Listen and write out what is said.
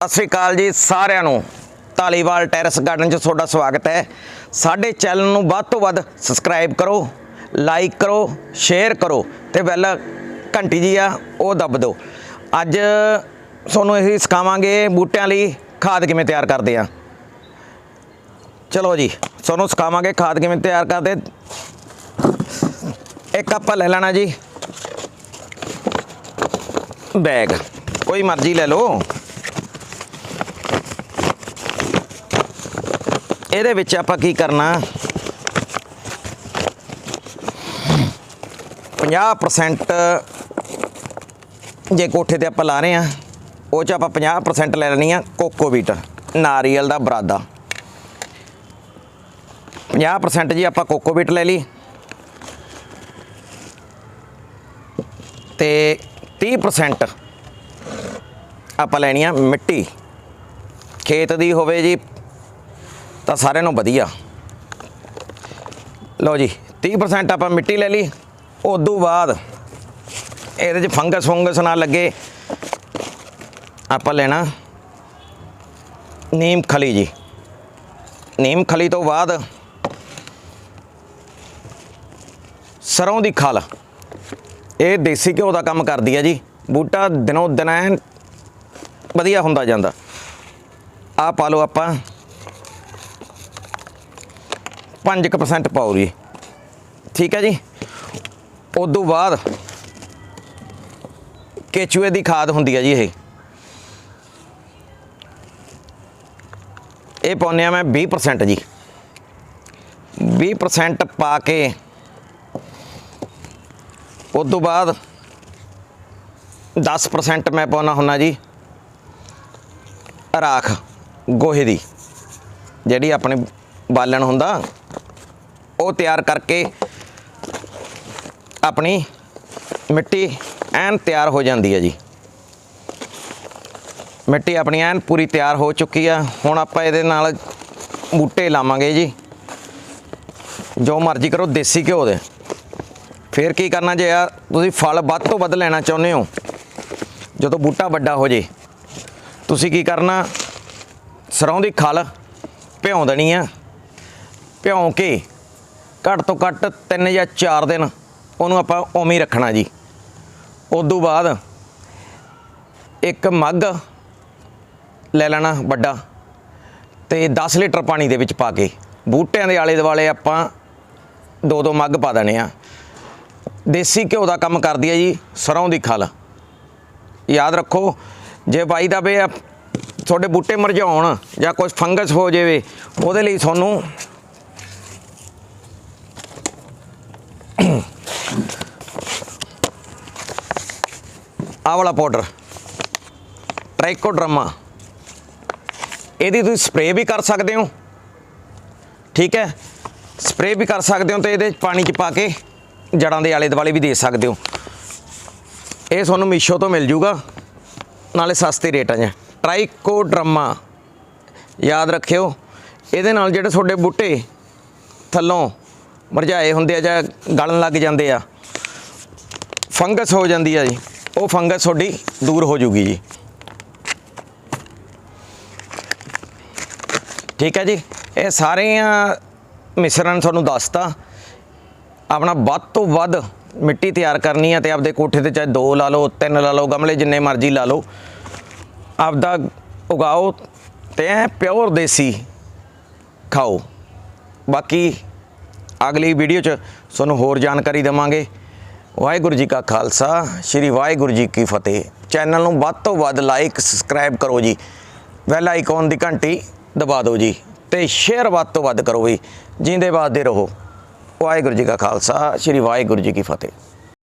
ਸਤਿ ਸ਼੍ਰੀ ਅਕਾਲ ਜੀ ਸਾਰਿਆਂ ਨੂੰ। ਧਾਲੀਵਾਲ ਟੈਰੇਸ ਗਾਰਡਨ 'ਚ ਤੁਹਾਡਾ ਸਵਾਗਤ ਹੈ। ਸਾਡੇ ਚੈਨਲ ਨੂੰ ਵੱਧ ਤੋਂ ਵੱਧ ਸਬਸਕ੍ਰਾਈਬ ਕਰੋ, ਲਾਈਕ ਕਰੋ, ਸ਼ੇਅਰ ਕਰੋ ਤੇ ਬੈਲ ਘੰਟੀ ਜੀ ਆ, ਉਹ ਦੱਬ ਦਿਓ। ਅੱਜ ਤੁਹਾਨੂੰ ਅਸੀਂ ਸਿਖਾਵਾਂਗੇ ਬੂਟਿਆਂ ਲਈ ਖਾਦ ਕਿਵੇਂ ਤਿਆਰ ਕਰਦੇ ਆ। ਚਲੋ ਜੀ, ਤੁਹਾਨੂੰ ਸਿਖਾਵਾਂਗੇ ਖਾਦ ਕਿਵੇਂ ਤਿਆਰ ਕਰਦੇ। ਇੱਕ ਆਪਾਂ ਲੈ ਲੈਣਾ ਜੀ। ਬੈਗ, ਕੋਈ ਮਰਜ਼ੀ ਲੈ ਲਓ। ਇਹਦੇ ਵਿੱਚ ਆਪਾਂ ਕੀ ਕਰਨਾ? 50% ਜੇ ਕੋਠੇ ਤੇ ਆਪਾਂ ਲਾ ਰਹੇ ਆ ਉਹ ਚ ਆਪਾਂ 50% ਲੈ ਲੈਣੀ ਆ ਕੋਕੋਵੀਟ ਨਾਰੀਅਲ ਦਾ ਬਰਾਦਾ। 50% ਜੀ ਆਪਾਂ ਕੋਕੋਵੀਟ ਲੈ ਲਈ। ਤੇ 30% ਆਪਾਂ ਲੈਣੀ ਆ ਮਿੱਟੀ। ਖੇਤ ਦੀ ਹੋਵੇ ਜੀ ਤਾਂ ਸਾਰਿਆਂ ਨੂੰ ਵਧੀਆ। ਲਓ ਜੀ 30% ਆਪਾਂ ਮਿੱਟੀ ਲੈ ਲਈ। ਉਦੋਂ ਬਾਅਦ ਇਹਦੇ 'ਚ ਫੰਗਸ ਫੰਗਸ ਨਾ ਲੱਗੇ। ਆਪਾਂ ਲੈਣਾ ਨੀਮ ਖਲੀ ਜੀ। ਨੀਮ ਖਲੀ ਤੋਂ ਬਾਅਦ ਸਰੋਂ ਦੀ ਖਲ। ਇਹ ਦੇਸੀ ਘਿਓ ਦਾ ਕੰਮ ਕਰਦੀ ਹੈ ਜੀ। ਬੂਟਾ ਦਿਨੋਂ ਦਿਨ ਵਧੀਆ ਹੁੰਦਾ ਜਾਂਦਾ। ਆ ਪਾ ਲਓ ਆਪਾਂ। 5% ਪਾਓ ਜੀ। ਠੀਕ ਹੈ ਜੀ? ਉਦੋਂ ਬਾਅਦ ਕੇਚੂਏ ਦੀ ਖਾਦ ਹੁੰਦੀ ਹੈ ਜੀ ਇਹ। ਇਹ ਪਾਉਂਦੇ ਆ ਮੈਂ 20% ਜੀ। 20% ਪਾ ਕੇ ਉਦੋਂ ਬਾਅਦ 10% ਮੈਂ ਪਾਉਣਾ ਹੁੰਦਾ ਜੀ ਰਾਖ, ਗੋਹੇ ਦੀ। ਜਿਹੜੀ ਆਪਣੇ ਬਾਲਣ ਹੁੰਦਾ। ਉਹ ਤਿਆਰ ਕਰਕੇ ਆਪਣੀ ਮਿੱਟੀ ਐਨ ਤਿਆਰ ਹੋ ਜਾਂਦੀ ਹੈ ਜੀ। ਮਿੱਟੀ ਆਪਣੀ ਐਨ ਪੂਰੀ ਤਿਆਰ ਹੋ ਚੁੱਕੀ ਆ। ਹੁਣ ਆਪਾਂ ਇਹਦੇ ਨਾਲ ਬੂਟੇ ਲਾਵਾਂਗੇ ਜੀ। ਜੋ ਮਰਜ਼ੀ ਕਰੋ, ਦੇਸੀ ਘਿਓ ਦੇ। ਫਿਰ ਕੀ ਕਰਨਾ ਜੇ ਆ, ਤੁਸੀਂ ਫਲ ਵੱਧ ਤੋਂ ਵੱਧ ਲੈਣਾ ਚਾਹੁੰਦੇ ਹੋ, ਜਦੋਂ ਬੂਟਾ ਵੱਡਾ ਹੋ ਜੇ, ਤੁਸੀਂ ਕੀ ਕਰਨਾ? ਸਰੋਂ ਦੀ ਖਲ ਭਿਉਂ ਦੇਣੀ ਆ। ਭਿਉਂ ਕੇ ਘੱਟ ਤੋਂ ਘੱਟ 3 ਜਾਂ 4 ਦਿਨ ਉਹਨੂੰ ਆਪਾਂ ਉਵੇਂ ਹੀ ਰੱਖਣਾ ਜੀ। ਉਦੋਂ ਬਾਅਦ ਇੱਕ ਮੱਗ ਲੈ ਲੈਣਾ ਵੱਡਾ ਤੇ 10 ਲੀਟਰ ਪਾਣੀ ਦੇ ਵਿੱਚ ਪਾ ਕੇ ਬੂਟਿਆਂ ਦੇ ਆਲੇ ਦੁਆਲੇ ਆਪਾਂ ਦੋ ਦੋ ਮੱਗ ਪਾ ਦੇਣੇ ਆ। ਦੇਸੀ ਘਿਓ ਦਾ ਕੰਮ ਕਰਦੀ ਹੈ ਜੀ ਸਰੋਂ ਦੀ ਖਲ। ਯਾਦ ਰੱਖੋ, ਜੇ ਬਾਈ ਦਾ ਵੇ ਤੁਹਾਡੇ ਬੂਟੇ ਮਰਝਾਉਣ ਜਾਂ ਕੁਝ ਫੰਗਸ ਹੋ ਜਾਵੇ, ਉਹਦੇ ਲਈ ਤੁਹਾਨੂੰ ਆਹ ਵਾਲਾ ਪਾਊਡਰ ਟ੍ਰਾਈਕੋਡਰਮਾ ਇਹਦੀ ਤੁਸੀਂ ਸਪਰੇਅ ਵੀ ਕਰ ਸਕਦੇ ਹੋ। ਠੀਕ ਹੈ? ਸਪਰੇਅ ਵੀ ਕਰ ਸਕਦੇ ਹੋ ਤੇ ਇਹਦੇ ਪਾਣੀ 'ਚ ਪਾ ਕੇ ਜੜਾਂ ਦੇ ਆਲੇ ਦੁਆਲੇ ਵੀ ਦੇ ਸਕਦੇ ਹੋ। ਇਹ ਤੁਹਾਨੂੰ ਮੀਸ਼ੋ ਤੋਂ ਮਿਲ ਜੂਗਾ। ਨਾਲੇ ਸਸਤੇ ਰੇਟਾਂ 'ਚ ਟ੍ਰਾਈਕੋਡਰਮਾ ਯਾਦ ਰੱਖਿਓ, ਇਹਦੇ ਨਾਲ ਜਿਹੜੇ ਤੁਹਾਡੇ ਬੂਟੇ ਥੱਲੋਂ ਮਰਝਾਏ ਹੁੰਦੇ ਆ ਜਾਂ ਗਲਣ ਲੱਗ ਜਾਂਦੇ ਆ, ਫੰਗਸ ਹੋ ਜਾਂਦੀ ਆ ਜੀ। ਉਹ ਫੰਗਸ ਤੁਹਾਡੀ ਦੂਰ ਹੋ ਜੂਗੀ ਜੀ। ਠੀਕ ਹੈ ਜੀ। ਇਹ ਸਾਰੀਆਂ ਮਿਸ਼ਰਣ ਤੁਹਾਨੂੰ ਦੱਸਤਾ। ਆਪਣਾ ਵੱਧ ਤੋਂ ਵੱਧ ਮਿੱਟੀ ਤਿਆਰ ਕਰਨੀ ਹੈ ਤੇ ਆਪਦੇ ਕੋਠੇ ਤੇ ਚਾਹੇ ਦੋ ਲਾ ਲਓ, ਤਿੰਨ ਲਾ ਲਓ, ਗਮਲੇ ਜਿੰਨੇ ਮਰਜ਼ੀ ਲਾ ਲਓ। ਆਪਦਾ ਉਗਾਓ ਤੇ ਐ ਪਿਓਰ ਦੇਸੀ ਖਾਓ। ਬਾਕੀ ਅਗਲੀ ਵੀਡੀਓ 'ਚ ਤੁਹਾਨੂੰ ਹੋਰ ਜਾਣਕਾਰੀ ਦੇਵਾਂਗੇ। ਵਾਹਿਗੁਰੂ ਜੀ ਕਾ ਖਾਲਸਾ, ਸ੍ਰੀ ਵਾਹਿਗੁਰੂ ਜੀ ਕੀ ਫਤਿਹ। ਚੈਨਲ ਨੂੰ ਵੱਧ ਤੋਂ ਵੱਧ ਲਾਈਕ ਸਬਸਕ੍ਰਾਈਬ ਕਰੋ ਜੀ। ਬੈਲ ਆਈਕਨ ਦੀ ਘੰਟੀ ਦਬਾ ਦਿਓ ਜੀ ਤੇ ਸ਼ੇਅਰ ਵੱਧ ਤੋਂ ਵੱਧ ਕਰੋ ਜੀ ਜਿੰਦੇ ਬਾਦੇ ਰਹੋ। ਵਾਹਿਗੁਰੂ ਜੀ ਕਾ ਖਾਲਸਾ, ਸ੍ਰੀ ਵਾਹਿਗੁਰੂ ਜੀ ਕੀ ਫਤਿਹ।